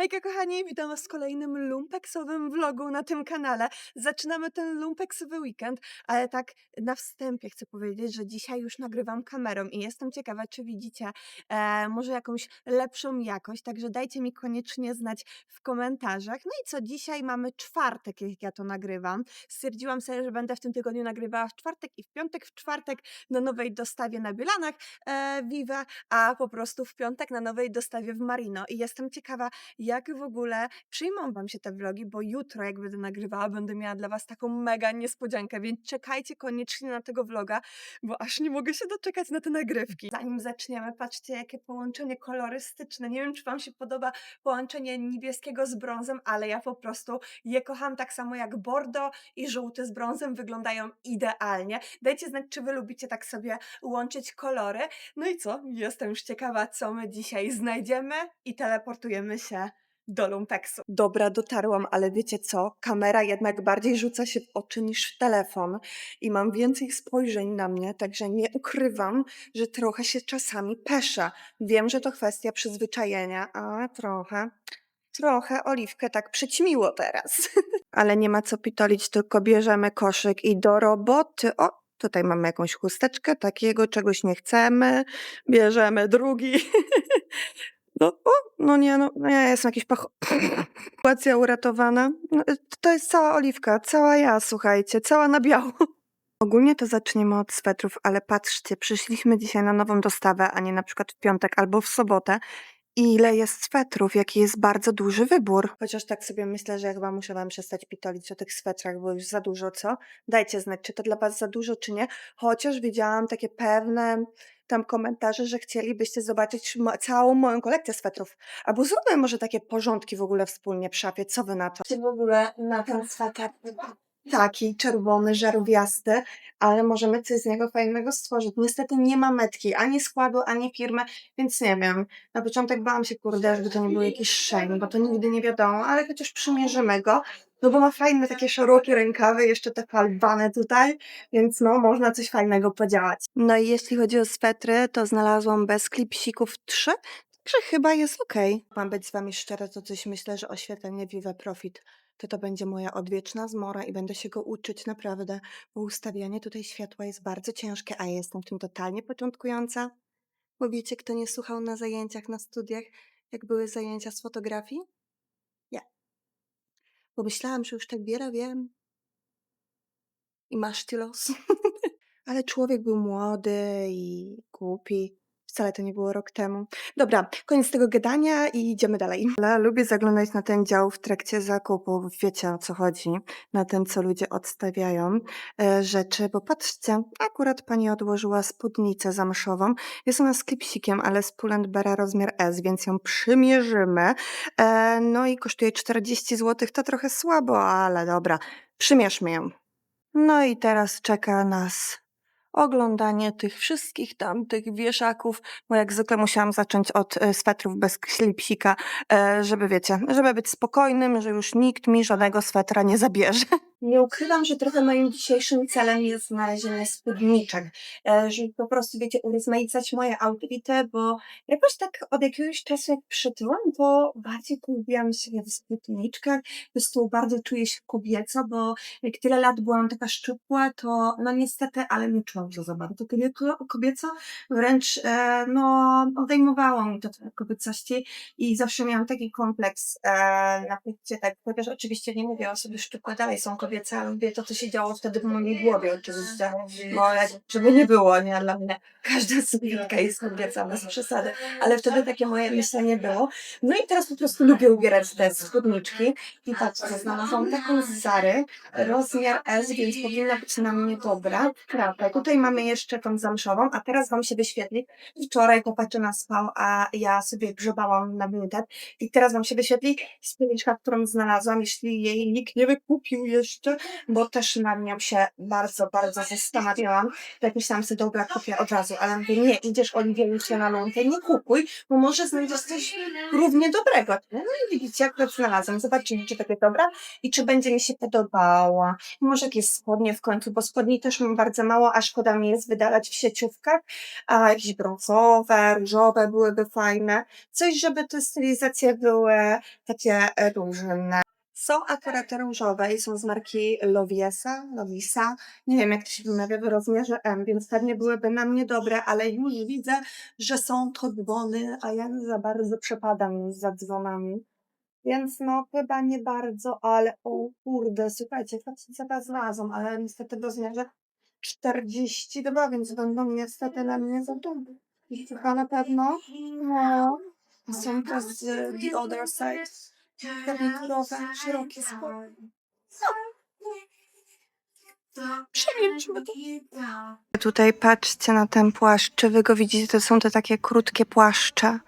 Hejka kochani, witam was w kolejnym lumpeksowym vlogu na tym kanale. Zaczynamy ten lumpeksowy weekend, ale tak na wstępie chcę powiedzieć, że dzisiaj już nagrywam kamerą i jestem ciekawa, czy widzicie e, może jakąś lepszą jakość, także dajcie mi koniecznie znać w komentarzach. No i co, dzisiaj mamy czwartek, jak ja to nagrywam. Stwierdziłam sobie, że będę w tym tygodniu nagrywała w czwartek i w piątek. W czwartek na nowej dostawie na Bielanach e, Viva, a po prostu w piątek na nowej dostawie w Marino. I jestem ciekawa, jak w ogóle przyjmą Wam się te vlogi, bo jutro, jak będę nagrywała, będę miała dla Was taką mega niespodziankę, więc czekajcie koniecznie na tego vloga, bo aż nie mogę się doczekać na te nagrywki. Zanim zaczniemy, patrzcie, jakie połączenie kolorystyczne. Nie wiem, czy Wam się podoba połączenie niebieskiego z brązem, ale ja po prostu je kocham tak samo jak bordo i żółty z brązem wyglądają idealnie. Dajcie znać, czy Wy lubicie tak sobie łączyć kolory. No i co? Jestem już ciekawa, co my dzisiaj znajdziemy i teleportujemy się do lumpeksu. Dobra, dotarłam, ale wiecie co? Kamera jednak bardziej rzuca się w oczy niż w telefon i mam więcej spojrzeń na mnie, także nie ukrywam, że trochę się czasami pesza. Wiem, że to kwestia przyzwyczajenia, a trochę, trochę oliwkę tak przyćmiło teraz. ale nie ma co pitolić, tylko bierzemy koszyk i do roboty. O, tutaj mamy jakąś chusteczkę, takiego czegoś nie chcemy. Bierzemy drugi. No, o, no nie, no, no ja jestem jakiś pach... Sytuacja uratowana. No, y, to jest cała oliwka, cała ja, słuchajcie, cała na biało. Ogólnie to zaczniemy od swetrów, ale patrzcie, przyszliśmy dzisiaj na nową dostawę, a nie na przykład w piątek albo w sobotę. I ile jest swetrów, jaki jest bardzo duży wybór. Chociaż tak sobie myślę, że chyba muszę wam przestać pitolić o tych swetrach, bo już za dużo, co? Dajcie znać, czy to dla was za dużo, czy nie. Chociaż widziałam takie pewne tam komentarze, że chcielibyście zobaczyć mo- całą moją kolekcję swetrów. Albo zróbmy może takie porządki w ogóle wspólnie w szafie. Co wy na to? Czy w ogóle na ten sweter taki czerwony, żarówiasty, ale możemy coś z niego fajnego stworzyć. Niestety nie ma metki, ani składu, ani firmy, więc nie wiem. Na początek bałam się, kurde, żeby to nie był jakiś shame, bo to nigdy nie wiadomo, ale chociaż przymierzymy go, no bo ma fajne takie szerokie rękawy, jeszcze te falbane tutaj, więc no, można coś fajnego podziałać. No i jeśli chodzi o swetry, to znalazłam bez klipsików trzy, także chyba jest okej. Mam być z wami szczera, to coś myślę, że oświetlenie Viva Profit to to będzie moja odwieczna zmora i będę się go uczyć naprawdę, bo ustawianie tutaj światła jest bardzo ciężkie, a ja jestem w tym totalnie początkująca. Bo wiecie, kto nie słuchał na zajęciach na studiach, jak były zajęcia z fotografii? Ja. Bo myślałam, że już tak wiele wiem. I masz ty los. Ale człowiek był młody i głupi. Wcale to nie było rok temu. Dobra, koniec tego gadania i idziemy dalej. Ale lubię zaglądać na ten dział w trakcie zakupów. Wiecie o co chodzi. Na tym, co ludzie odstawiają e, rzeczy. Bo patrzcie, akurat pani odłożyła spódnicę zamszową. Jest ona z klipsikiem, ale z Pull&Beara rozmiar S, więc ją przymierzymy. E, no i kosztuje 40 zł. To trochę słabo, ale dobra. Przymierzmy ją. No i teraz czeka nas oglądanie tych wszystkich tam, tych wieszaków, bo jak zwykle musiałam zacząć od e, swetrów bez klipsika, e, żeby wiecie, żeby być spokojnym, że już nikt mi żadnego swetra nie zabierze. Nie ukrywam, że trochę moim dzisiejszym celem jest znalezienie spódniczek, e, żeby po prostu, wiecie, urozmaicać moje outfity, bo jakoś tak od jakiegoś czasu jak przytyłam, to bardziej polubiłam się w spódniczkach, po prostu bardzo czuję się kobieco, bo jak tyle lat byłam taka szczupła, to no niestety, ale nie czułam się za bardzo kobieco, wręcz e, no odejmowało mi to kobiecości i zawsze miałam taki kompleks e, na punkcie tak, chociaż oczywiście nie mówię o sobie szczupłe, dalej są kobiece, ale mówię to, co się działo wtedy w mojej głowie oczywiście, bo jak, żeby nie było, nie, dla mnie każda sukienka jest kobieca, bez przesady, ale wtedy takie moje myślenie było. No i teraz po prostu lubię ubierać te spódniczki i patrzcie, znalazłam taką z Zary, rozmiar S, więc powinna być na mnie dobra. Prawda, tutaj mamy jeszcze tą zamszową, a teraz wam się wyświetli. Wczoraj chłopaczyna spał, a ja sobie grzebałam na minutę i teraz wam się wyświetli spódniczka, którą znalazłam, jeśli jej nikt nie wykupił jeszcze. Jeszcze, bo też nad nią się bardzo, bardzo zastanawiałam. Tak myślałam sobie, dobra, kupię od razu, ale mówię, nie, idziesz Oliwia już na lumpę, nie kupuj, bo może znajdziesz coś równie dobrego. No i widzicie, akurat znalazłam. Zobaczymy, czy będzie dobra i czy będzie mi się podobała. Może jakieś spodnie w końcu, bo spodni też mam bardzo mało, a szkoda mi jest wydalać w sieciówkach, a jakieś brązowe, różowe byłyby fajne. Coś, żeby te stylizacje były takie e, różne. Są akurat różowe i są z marki Loviesa, Lovisa. Nie wiem, jak to się wymawia w rozmiarze M, więc pewnie byłyby na mnie dobre, ale już widzę, że są to dzwony, a ja za bardzo przepadam za dzwonami. Więc no, chyba nie bardzo, ale o kurde, słuchajcie, facet znalazłam, ale niestety w rozmiarze 42, więc będą niestety na mnie za. I chyba na pewno, no, są to z The Other Side. Garniturowe, szerokie spodnie. Przemierzmy to. Tutaj patrzcie na ten płaszcz. Czy wy go widzicie? To są te takie krótkie płaszcze.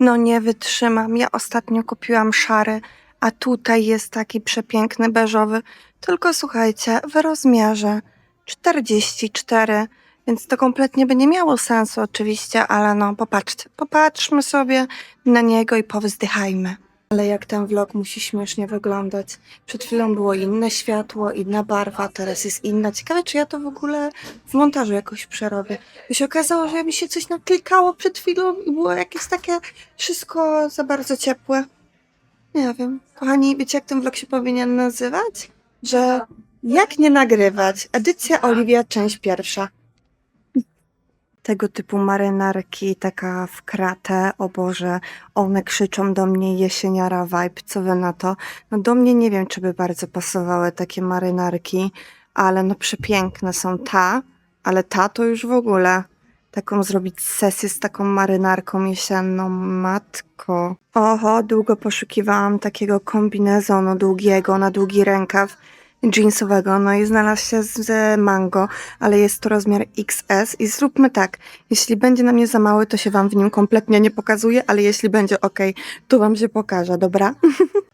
No nie wytrzymam. Ja ostatnio kupiłam szary, a tutaj jest taki przepiękny beżowy. Tylko słuchajcie, w rozmiarze 44, więc to kompletnie by nie miało sensu oczywiście, ale no popatrzcie, popatrzmy sobie na niego i powzdychajmy. Ale jak ten vlog musi śmiesznie wyglądać. Przed chwilą było inne światło, inna barwa, teraz jest inna. Ciekawe, czy ja to w ogóle w montażu jakoś przerobię. By się okazało, że mi się coś naklikało przed chwilą i było jakieś takie wszystko za bardzo ciepłe. Nie wiem. Kochani, wiecie jak ten vlog się powinien nazywać? Że jak nie nagrywać? Edycja Oliwia, część pierwsza. Tego typu marynarki, taka w kratę, o Boże, one krzyczą do mnie jesieniara vibe, co wy na to? No do mnie nie wiem, czy by bardzo pasowały takie marynarki, ale no przepiękne są ta, ale ta to już w ogóle. Taką zrobić sesję z taką marynarką jesienną, matko. Oho, długo poszukiwałam takiego kombinezonu długiego, na długi rękaw, jeansowego, no i znalazł się z mango, ale jest to rozmiar XS i zróbmy tak, jeśli będzie na mnie za mały, to się wam w nim kompletnie nie pokazuje, ale jeśli będzie ok, to wam się pokaże, dobra?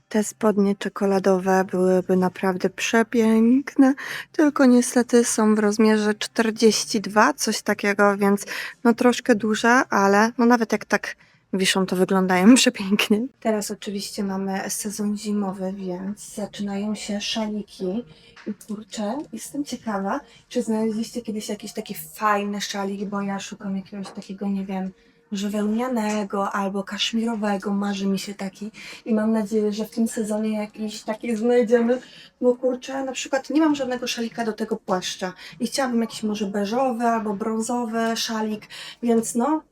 Te spodnie czekoladowe byłyby naprawdę przepiękne, tylko niestety są w rozmiarze 42, coś takiego, więc no troszkę duże, ale no nawet jak tak wiszą, to wyglądają przepięknie. Teraz oczywiście mamy sezon zimowy, więc zaczynają się szaliki. I kurczę, jestem ciekawa, czy znaleźliście kiedyś jakiś taki fajny szalik, bo ja szukam jakiegoś takiego, nie wiem, że wełnianego albo kaszmirowego, marzy mi się taki i mam nadzieję, że w tym sezonie jakiś taki znajdziemy, bo kurczę, na przykład nie mam żadnego szalika do tego płaszcza i chciałabym jakiś może beżowy albo brązowy szalik, więc no,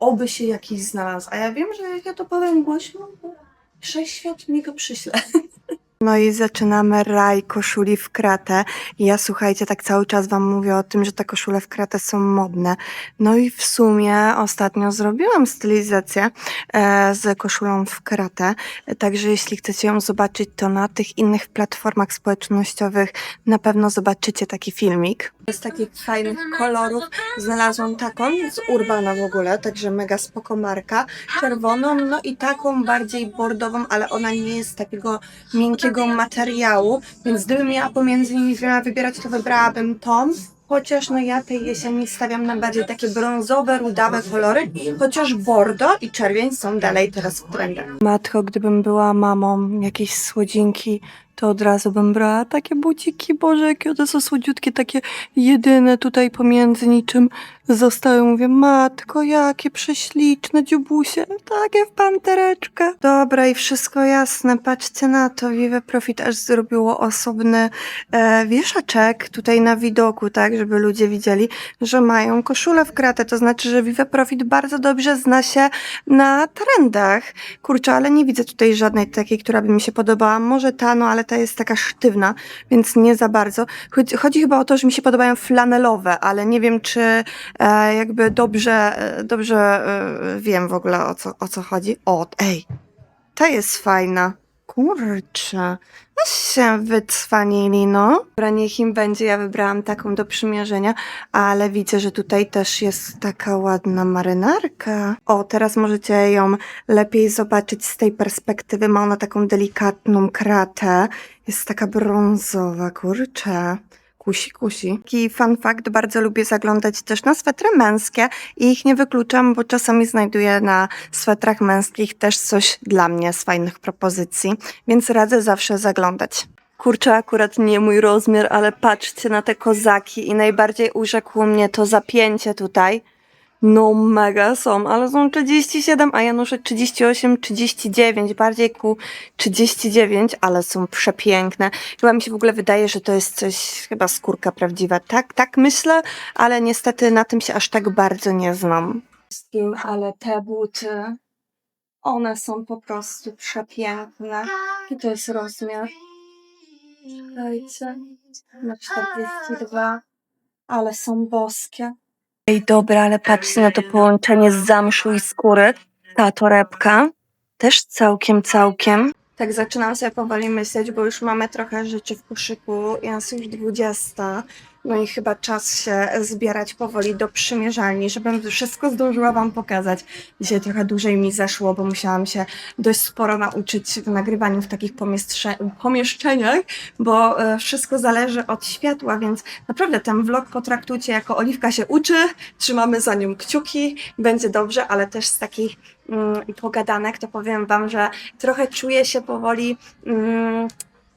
oby się jakiś znalazł. A ja wiem, że jak ja to powiem głośno, to wszechświat mi go przyśle. No i zaczynamy raj koszuli w kratę. Ja słuchajcie, tak cały czas wam mówię o tym, że te koszule w kratę są modne. No i w sumie ostatnio zrobiłam stylizację e, z koszulą w kratę. Także jeśli chcecie ją zobaczyć, to na tych innych platformach społecznościowych na pewno zobaczycie taki filmik. Z takich fajnych kolorów znalazłam taką z Urbana w ogóle, także mega spoko marka. Czerwoną, no i taką bardziej bordową, ale ona nie jest takiego miękkiego materiału, więc gdybym miała pomiędzy nimi miała wybierać, to wybrałabym tą. Chociaż no ja tej jesieni stawiam na bardziej takie brązowe, rudawe kolory, chociaż bordo i czerwień są dalej teraz w trendach. Matko, gdybym była mamą jakiejś słodzinki, to od razu bym brała takie buciki, Boże, jakie one są słodziutkie, takie jedyne tutaj pomiędzy niczym zostały. Mówię, matko, jakie prześliczne dziubusie, takie w pantereczkę. Dobra i wszystko jasne, patrzcie na to, Vive Profit aż zrobiło osobny e, wieszaczek tutaj na widoku, tak, żeby ludzie widzieli, że mają koszulę w kratę, to znaczy, że Vive Profit bardzo dobrze zna się na trendach. Kurczę, ale nie widzę tutaj żadnej takiej, która by mi się podobała. Może ta, no ale ta jest taka sztywna, więc nie za bardzo. Chodzi, chodzi chyba o to, że mi się podobają flanelowe, ale nie wiem, czy jakby dobrze, e, dobrze e, wiem w ogóle o co, o co chodzi. O, ej, ta jest fajna. Kurczę, no się wycwanili, no. Dobra, niech im będzie, ja wybrałam taką do przymierzenia, ale widzę, że tutaj też jest taka ładna marynarka. O, teraz możecie ją lepiej zobaczyć z tej perspektywy. Ma ona taką delikatną kratę. Jest taka brązowa, kurczę. Kusi, kusi. Taki fun fact, bardzo lubię zaglądać też na swetry męskie i ich nie wykluczam, bo czasami znajduję na swetrach męskich też coś dla mnie z fajnych propozycji, więc radzę zawsze zaglądać. Kurczę, akurat nie mój rozmiar, ale patrzcie na te kozaki i najbardziej urzekło mnie to zapięcie tutaj. No mega są, ale są 37, a ja noszę 38, 39, bardziej ku 39, ale są przepiękne. Chyba mi się w ogóle wydaje, że to jest coś, chyba skórka prawdziwa. Tak, tak myślę, ale niestety na tym się aż tak bardzo nie znam. Wszystkim, ale te buty, one są po prostu przepiękne. I to jest rozmiar. Czekajcie, na 42, ale są boskie. Ej, dobra, ale patrzcie na to połączenie z zamszu i skóry. Ta torebka też całkiem, całkiem. Tak zaczynam sobie powoli myśleć, bo już mamy trochę rzeczy w koszyku. Jest już 20. No i chyba czas się zbierać powoli do przymierzalni, żebym wszystko zdążyła Wam pokazać. Dzisiaj trochę dłużej mi zeszło, bo musiałam się dość sporo nauczyć w nagrywaniu w takich pomieszcze- pomieszczeniach, bo e, wszystko zależy od światła, więc naprawdę ten vlog potraktujcie jako Oliwka się uczy, trzymamy za nią kciuki, będzie dobrze, ale też z takich mm, pogadanek to powiem Wam, że trochę czuję się powoli mm,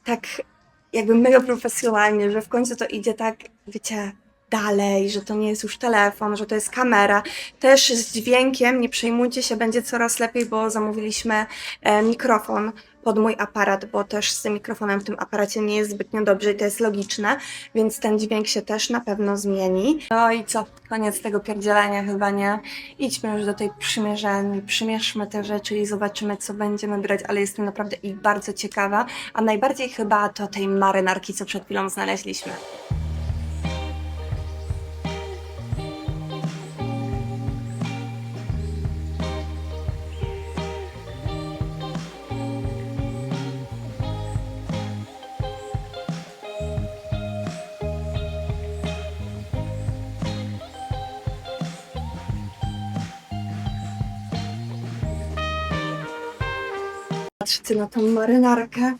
tak jakby mega profesjonalnie, że w końcu to idzie tak, wiecie, dalej, że to nie jest już telefon, że to jest kamera. Też z dźwiękiem, nie przejmujcie się, będzie coraz lepiej, bo zamówiliśmy e, mikrofon pod mój aparat, bo też z mikrofonem w tym aparacie nie jest zbytnio dobrze i to jest logiczne, więc ten dźwięk się też na pewno zmieni. No i co? Koniec tego pierdzielania chyba, nie? Idźmy już do tej przymierzalni, przymierzmy te rzeczy i zobaczymy, co będziemy brać, ale jestem naprawdę ich bardzo ciekawa, a najbardziej chyba to tej marynarki, co przed chwilą znaleźliśmy. Patrzcie na tą marynarkę.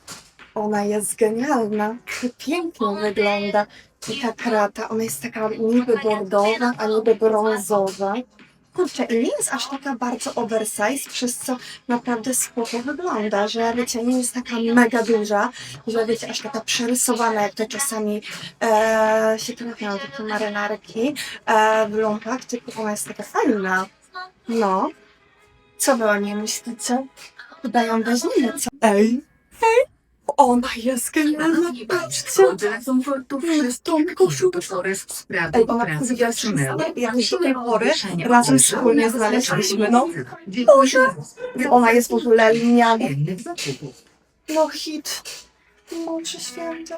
Ona jest genialna. Pięknie wygląda. I ta krata, ona jest taka niby bordowa, a niby brązowa. Kurczę, i nie jest aż taka bardzo oversize, przez co naprawdę spoko wygląda, że wiecie, nie jest taka mega duża, że wiecie, aż taka przerysowana, jak to czasami e, się trafiają takie marynarki e, w lumpach, tylko ona jest taka fajna. No. Co wy o niej myślicie? Chyba ją weźmiemy, co? Ej, ej, ona jest genialna, patrzcie. Ej, ona powiedziała wszystko, jak do tej pory razem wspólnie znaleźliśmy, no. Boże, ona jest w ogóle liniana. No hit. Boże święty.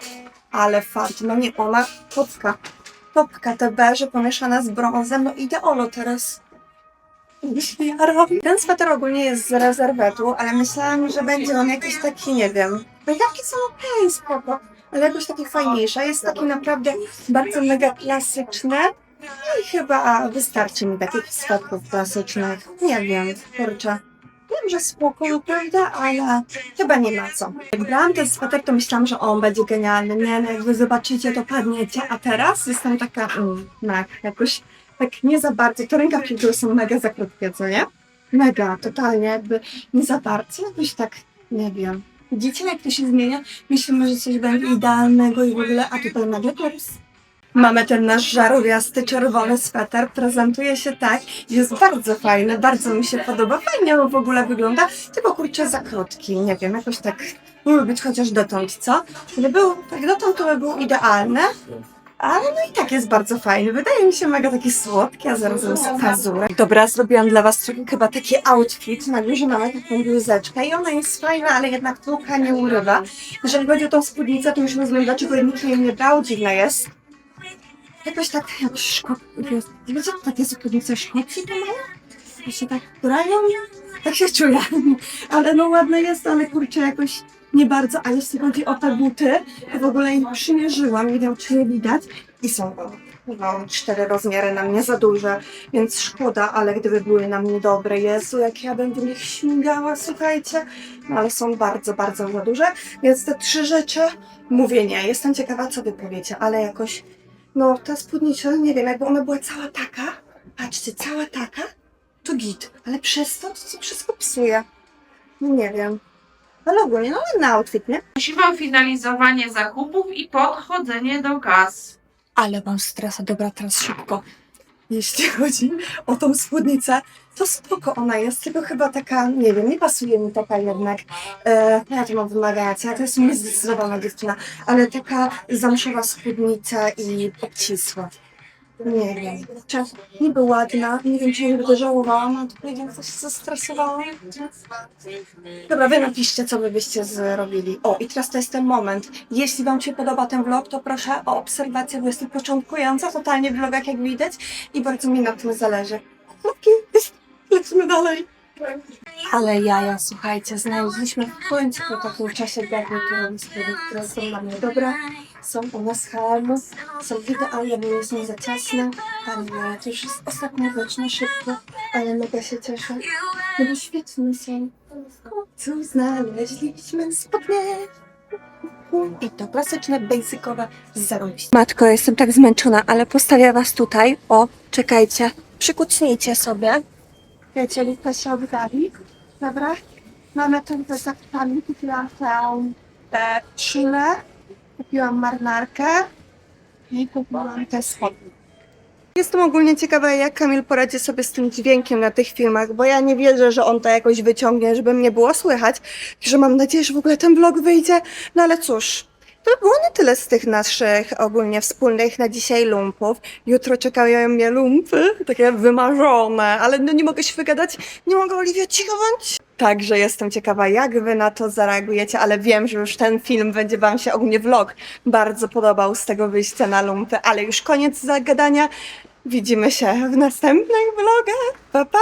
Ale fart, no nie ona, topka. Topka, te beże pomieszane z brązem, no ideolo teraz. Ten sweter ogólnie jest z rezerwetu, ale myślałam, że będzie on jakiś taki, nie wiem. No jakie są okej, spoko. Ale jakoś taki fajniejszy. Jest taki naprawdę bardzo mega klasyczny. No i chyba wystarczy mi takich swetrów klasycznych. Nie wiem, kurczę. Wiem, że spoko, naprawdę, ale chyba nie ma co. Jak brałam ten sweter, to myślałam, że on będzie genialny. Nie, no jak wy zobaczycie, to padniecie. A teraz jestem taka, mm, tak, jakoś tak nie za bardzo. To rękawki, które są mega za krótkie, co nie? Mega, totalnie, jakby nie za bardzo, jakoś tak, nie wiem. Widzicie, jak to się zmienia? Myślimy, że coś będzie idealnego i w ogóle, a tutaj nagle klops. Mamy ten nasz żarowiasty, czerwony sweter. Prezentuje się tak. Jest bardzo fajny, bardzo mi się podoba. Fajnie on w ogóle wygląda, tylko kurczę za krótki. Nie wiem, jakoś tak mógł być chociaż dotąd, co? Gdyby był tak dotąd, to by był idealny. Ale no i tak jest bardzo fajny. Wydaje mi się mega taki słodki, a zarazem z kazurek. Dobra, zrobiłam dla was chyba taki outfit. Na górze mamy taką bluzeczkę i ona jest fajna, ale jednak tłuka nie urywa. Jeżeli chodzi o tą spódnicę, to już rozumiem, dlaczego nikt jej nie brał. Dziwna jest. Jakoś tak, jak szkop... Wiecie, takie spódnice Szkocji to mają? Się tak grają. Tak się czuję. Ale no ładne jest, ale kurczę jakoś nie bardzo. A jeśli chodzi o te buty, to w ogóle ich przymierzyłam, nie wiem czy je widać. I są no, cztery rozmiary na mnie za duże, więc szkoda, ale gdyby były na mnie dobre, Jezu, jak ja bym w nich śmigała, słuchajcie. No ale są bardzo, bardzo za duże, więc te trzy rzeczy, mówię nie, jestem ciekawa co wy powiecie, ale jakoś, no ta spódnicza, nie wiem, jakby ona była cała taka, patrzcie, cała taka, to git, ale przez to, to wszystko psuje. No nie wiem. Ale ogólnie, no ładny outfit, nie? Prosimy o finalizowanie zakupów i podchodzenie do kas. Ale mam stresa, dobra, teraz szybko. Jeśli chodzi o tą spódnicę, to spoko ona jest, tylko chyba taka, nie wiem, nie pasuje mi taka jednak. E, ja to mam wymagająca, ja to jest niezdecydowana dziewczyna, ale taka zamszowa spódnica i obcisła. Nie wiem, czas niby ładna, nie wiem czy nie będę żałowała, ale to powiedziałam, że się zestresowałam. Dobra, wy napiszcie, co wy byście zrobili. O, i teraz to jest ten moment. Jeśli wam się podoba ten vlog, to proszę o obserwację, bo jestem początkująca totalnie w vlogach, jak widać, i bardzo mi na tym zależy. Okej, lecimy dalej. Ale jaja, słuchajcie, znaleźliśmy w końcu po takim czasie garnitury, które są dla mnie dobre. Są u nas H&M, są idealne, bo nie za ciasne, ale to już jest ostatnia rzecz szybko, ale mega się cieszę. No bo świetne są. Co znaleźliśmy spodnie? I to klasyczne, basicowe, zarobiście. Matko, jestem tak zmęczona, ale postawię was tutaj. O, czekajcie. Przykucnijcie sobie. Wiecie, Lika się oddali. Dobra? Mamy tu te zakupami. Kupiłam tę e. Kupiłam marynarkę. I kupiłam te spodnie. Jestem ogólnie ciekawa, jak Kamil poradzi sobie z tym dźwiękiem na tych filmach, bo ja nie wierzę, że on to jakoś wyciągnie, żeby mnie było słychać. Że mam nadzieję, że w ogóle ten vlog wyjdzie. No ale cóż, to by było na tyle z tych naszych ogólnie wspólnych na dzisiaj lumpów. Jutro czekają mnie lumpy, takie wymarzone, ale no nie mogę się wygadać. Nie mogę, Oliwia, cicho. Także jestem ciekawa, jak wy na to zareagujecie, ale wiem, że już ten film będzie wam się, ogólnie vlog, bardzo podobał z tego wyjścia na lumpy, ale już koniec zagadania. Widzimy się w następnych vlogach. Pa, pa!